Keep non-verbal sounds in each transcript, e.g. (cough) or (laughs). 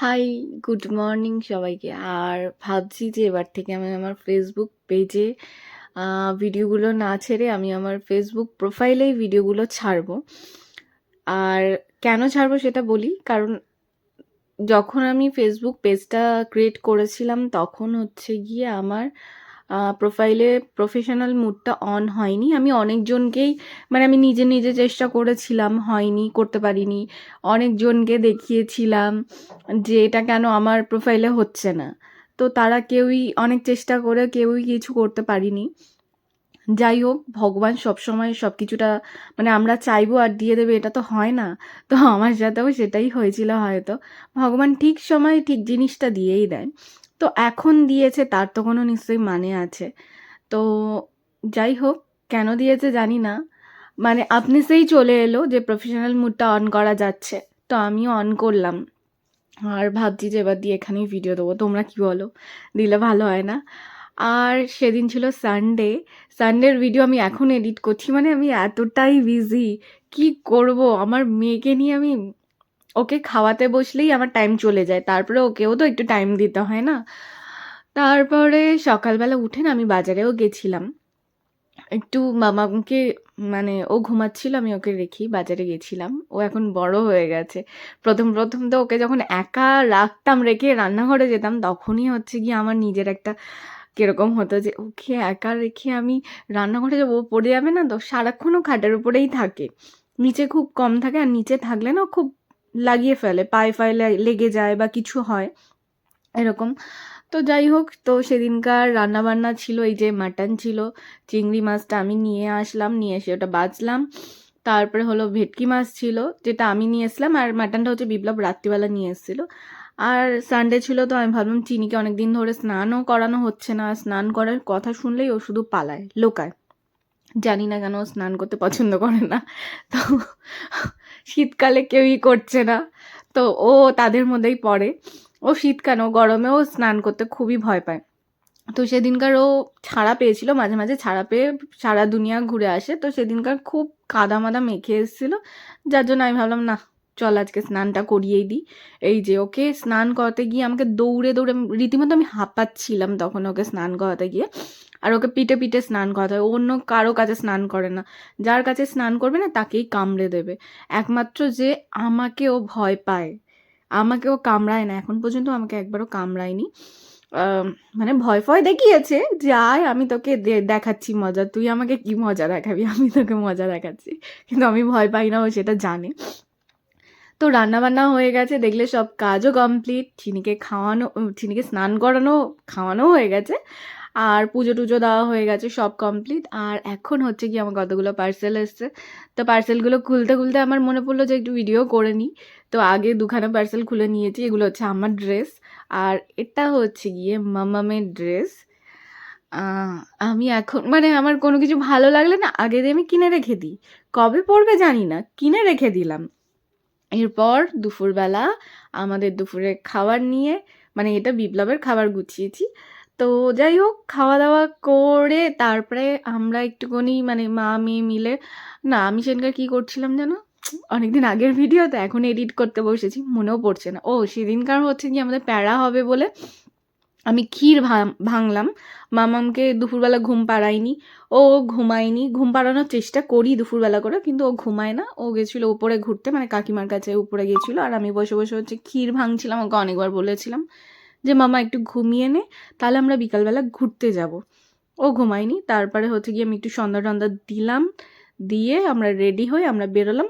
High, good morning সবাইকে। আর ভাবছি যে এবার থেকে আমি আমার ফেসবুক পেজে ভিডিওগুলো না ছেড়ে আমি আমার ফেসবুক প্রোফাইলেই ভিডিওগুলো ছাড়বো। আর কেন ছাড়বো সেটা বলি। কারণ যখন আমি ফেসবুক পেজটা ক্রিয়েট করেছিলাম তখন হচ্ছে গিয়ে আমার প্রোফাইলে প্রফেশনাল মুডটা অন হয়নি। আমি অনেকজনকেই মানে আমি নিজে, নিজে চেষ্টা করেছিলাম, হয়নি, করতে পারিনি। অনেকজনকে দেখিয়েছিলাম যে এটা কেন আমার প্রোফাইলে হচ্ছে না। তো তারা কেউই অনেক চেষ্টা করে কেউই কিছু করতে পারিনি। যাই হোক ভগবান সবসময় সব কিছুটা মানে আমরা চাইব আর দিয়ে দেবে এটা তো হয় না। তো আমার সাথেও সেটাই হয়েছিল হয়তো। ভগবান ঠিক সময় ঠিক জিনিসটা দিয়েই দেয়। তো এখন দিয়েছে, তার তো কোনো নিশ্চয়ই মানে আছে। তো যাই হোক, কেন দিয়েছে জানি না। মানে আপনি সেই চলে এলো যে প্রফেশনাল মুডটা অন করা যাচ্ছে। তো আমিও অন করলাম। আর ভাবছি যে এবার দিয়ে এখানেই ভিডিও দেবো। তোমরা কি বলো? দিলে ভালো হয় না? আর সেদিন ছিল সানডে। সানডের ভিডিও আমি এখন এডিট করছি। মানে আমি এতটাই বিজি কি করব? আমার মেয়েকে নিয়ে আমি ওকে খাওয়াতে বসলেই আমার টাইম চলে যায়। তারপরে ওকেও তো একটু টাইম দিতে হয় না? তারপরে সকালবেলা উঠে না আমি বাজারেও গেছিলাম। একটু মামাকে মানে ও ঘুমাচ্ছিল আমি ওকে রেখেই বাজারে গেছিলাম। ও এখন বড় হয়ে গেছে। ১ম, ১ম তো ওকে যখন একা রাখতাম রেখে রান্নাঘরে যেতাম তখনই হচ্ছে গিয়ে আমার নিজের একটা কীরকম হতো যে ওকে একা রেখে আমি রান্নাঘরে যাব, পড়ে যাবে না তো? সারাক্ষণও খাটের উপরেই থাকে। নিচে খুব কম থাকে আর নিচে থাকলে না খুব লাগিয়ে ফেলে। পায়ে ফায়ে লেগে যায় বা কিছু হয়। এরকম। তো যাই হোক তো সেদিনকার রান্নাবান্না ছিল এই যে মাটন ছিল। চিংড়ি মাছটা আমি নিয়ে আসলাম। নিয়ে এসে ওটা বাছলাম। তারপরে হলো ভেটকি মাছ ছিল যেটা আমি নিয়ে এসলাম আর মাটনটা হচ্ছে বিপ্লব রাত্রিবেলা নিয়ে এসেছিল। আর সানডে ছিল তো আমি ভাবলাম চিনিকে অনেকদিন ধরে স্নানও করানো হচ্ছে না। স্নান করার কথা শুনলেই ও শুধু পালায়, লোকায়। জানি না কেন স্নান করতে পছন্দ করে না। তো শীতকালে কেউই করছে না। তো ও তাদের মধ্যেই পড়ে। ও শীত কেন গরমেও স্নান করতে খুবই ভয় পায়। তো সেদিনকার ও ছাড়া পেয়েছিল। মাঝে, মাঝে ছাড়া পেয়ে সারা দুনিয়া ঘুরে আসে। তো সেদিনকার খুব কাদা-মাদা মেখে এসেছিল। যার জন্য আমি ভাবলাম নাহ চল আজকে স্নানটা করিয়েই দিই। এই যে ওকে স্নান করাতে গিয়ে আমাকে দৌড়ে, দৌড়ে রীতিমতো আমি হাঁপাচ্ছিলাম তখন ওকে স্নান করাতে গিয়ে। আর ওকে পিঠে, পিঠে স্নান করাতে হয়। অন্য কারও কাছে স্নান করে না। যার কাছে স্নান করবে না তাকেই কামড়ে দেবে। একমাত্র যে আমাকে ও ভয় পায়। আমাকে ও কামড়ায় না। এখন পর্যন্ত আমাকে একবারও কামড়ায়নি। মানে ভয়-ফয় দেখিয়েছে যে আয় আমি তোকে দেখাচ্ছি মজা। তুই আমাকে কি মজা দেখাবি? আমি তোকে মজা দেখাচ্ছি। কিন্তু আমি ভয় পাই না ও সেটা জানে। তো রান্নাবান্না হয়ে গেছে দেখলে সব কাজও কমপ্লিট। চিনিকে খাওয়ানো উ চিনিকে স্নান করানো, খাওয়ানো হয়ে গেছে। আর পুজো-টুজো দেওয়া হয়ে গেছে সব কমপ্লিট। আর এখন হচ্ছে কি আমার কতগুলো পার্সেল এসছে। তো পার্সেলগুলো খুলতে, খুলতে আমার মনে পড়ল যে একটু ভিডিও করে নিই। তো আগে দুখানা পার্সেল খুলে নিয়েছি। এগুলো হচ্ছে আমার ড্রেস। আর এটা হচ্ছে গিয়ে মামামের ড্রেস। আমি এখন মানে আমার কোনো কিছু ভালো লাগলে না আগে দিয়ে আমি কিনে রেখে দিই। কবে পড়বে জানি না। কিনে রেখে দিলাম। এরপর দুপুরবেলা আমাদের দুপুরে খাবার নিয়ে মানে এটা বিপ্লবের খাবার গুছিয়েছি। তো যাই হোক খাওয়া-দাওয়া করে তারপরে আমরা একটুখানি মানে মা মেয়ে মিলে না আমি সেদিনকার কি করছিলাম যেন? অনেকদিন আগের ভিডিও তো এখন এডিট করতে বসেছি। মনেও পড়ছে না। ও সেদিনকার হচ্ছে গিয়ে আমাদের প্যারা হবে বলে আমি ক্ষীর ভাঙলাম। মামামকে দুপুরবেলা ঘুম পাড়াইনি। ও ঘুমায়নি। ঘুম পাড়ানোর চেষ্টা করি দুপুরবেলা করে। কিন্তু ও ঘুমায় না। ও গেছিল উপরে ঘুরতে মানে কাকিমার কাছে উপরে গেছিল। আর আমি বসে, বসে হচ্ছে ক্ষীর ভাঙছিলাম। ওকে অনেকবার বলেছিলাম যে মামা একটু ঘুমিয়ে নে। তাহলে আমরা বিকালবেলা ঘুরতে যাব। ও ঘুমায়নি। তারপরে হচ্ছে গিয়ে আমি একটু সন্ধ্যা টন্দা দিলাম। দিয়ে আমরা রেডি হয়ে আমরা বেরোলাম।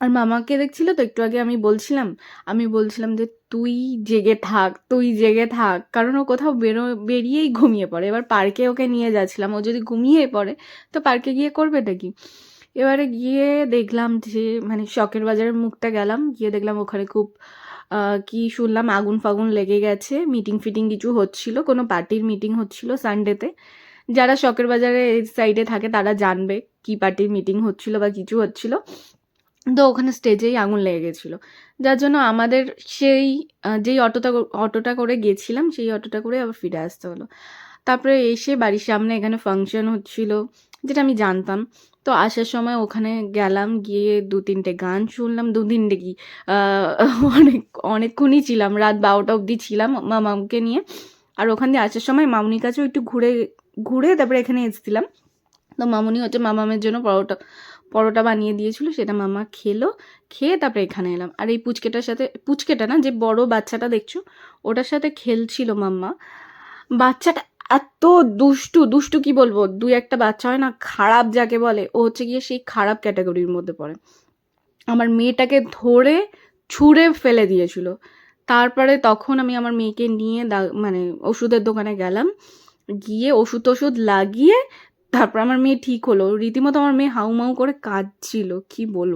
আর মামাকে দেখছিলে তো একটু আগে আমি বলছিলাম, আমি বলছিলাম যে তুই জেগে থাক, তুই জেগে থাক। কারণ ও কোথাও বেরো বেরিয়েই ঘুমিয়ে পড়ে। এবার পার্কে ওকে নিয়ে যাচ্ছিলাম। ও যদি ঘুমিয়ে পড়ে তো পার্কে গিয়ে করবেটা কি? এবারে গিয়ে দেখলাম যে মানে শখের বাজারের মুখটা গেলাম। গিয়ে দেখলাম ওখানে খুব কি শুনলাম আগুন-ফাগুন লেগে গেছে। মিটিং-ফিটিং কিছু হচ্ছিল। কোনো পার্টির মিটিং হচ্ছিল সানডেতে। যারা শখের বাজারে এই সাইডে থাকে, তারা জানবে কি পার্টির মিটিং হচ্ছিল বা কিছু হচ্ছিল। তো ওখানে স্টেজেই আগুন লেগে গেছিল। যার জন্য আমাদের সেই যেই অটোটা অটোটা করে গেছিলাম, সেই অটোটা করে আবার ফিরে আসতে হলো। তারপরে এসে বাড়ির সামনে এখানে ফাংশন হচ্ছিল, যেটা আমি জানতাম। তো আসার সময় ওখানে গেলাম, গিয়ে দু তিনটে গান শুনলাম দু তিনটে কি (laughs) অনেক, অনেকক্ষণই ছিলাম, রাত বারোটা অবধি ছিলাম মামাকে নিয়ে। আর ওখান দিয়ে আসার সময় মামুনির কাছেও একটু ঘুরে ঘুরে তারপরে এখানে এসেছিলাম। তো মামুনি হচ্ছে মামামের জন্য পরোটা পরোটা বানিয়ে দিয়েছিল, সেটা মামা খেলো, খেয়ে তারপরে এখানে এলাম। আর এই পুচকেটার সাথে, পুচকেটা না, যে বড় বাচ্চাটা দেখছ, ওটার সাথে খেলছিল মাম্মা। বাচ্চাটা এত দুষ্টু দুষ্টু কি বলব? দুই একটা বাচ্চা হয় না, খারাপ যাকে বলে, ও হচ্ছে গিয়ে সেই খারাপ ক্যাটাগরির মধ্যে পড়ে। আমার মেয়েটাকে ধরে ছুঁড়ে ফেলে দিয়েছিল। তারপরে তখন আমি আমার মেয়েকে নিয়ে দা- মানে ওষুধের দোকানে গেলাম। গিয়ে ওষুধ টষুধ লাগিয়ে তারপর আমার মেয়ে ঠিক হলো। রীতিমতো আমার মেয়ে হাউমাউ করে কাঁদছিল, কি বলব?